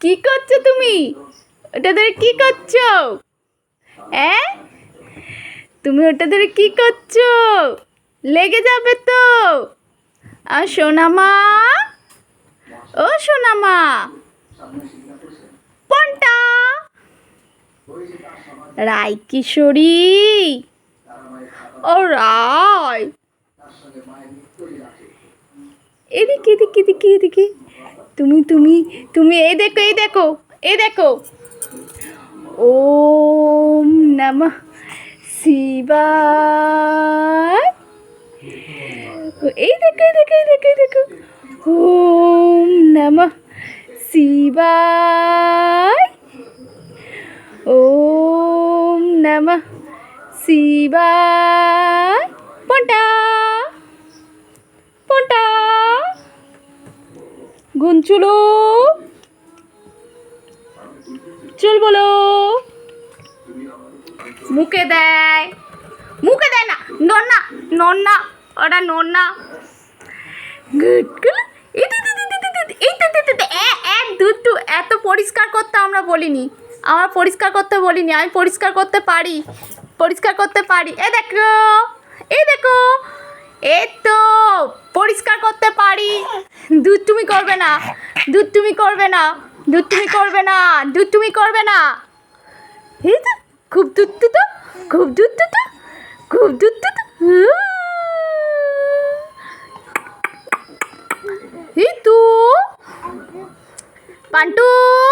কি করছ তুমি? ওটা ধরে কি করছ? হ্যাঁ তুমি ওটা ধরে কি করছ? লেগে যাবে তো। আর সোনামা? ও, সোনামা। পন্টা? রায় কিশোরী? ও, রায়। এদিকে এদিকে এদিকে এদিকে। তুমি তুমি তুমি, এই দেখো এই দেখো এই দেখো। ওম নমঃ শিবায়। এই দেখো এই দেখো এই দেখো এই দেখো। ওম নমঃ শিবায়। ওম নমঃ শিবায়। গুনচুলো চুল বলো। মুখে দেয়। মুখে দেয় না নন না নন না ওটা নন না গুড গুড দি দি দি দি দি দি, এই তো দি দি দি, এ এক দুধ টু এত পরিষ্কার করতে আমরা বলিনি। আমরা পরিষ্কার করতে বলিনি আমি পরিষ্কার করতে পারি পরিষ্কার করতে পারি। এ দেখো এ দেখো এ তো পরিষ্কার করতে পারি দুধ তুমি করবে না। দুধ তুমি করবে না। দুধ তুমি করবে না। দুধ তুমি করবে না। এই তো খুব দুধ তো খুব দুধ তো খুব দুধ তো এই তো। পান্টুস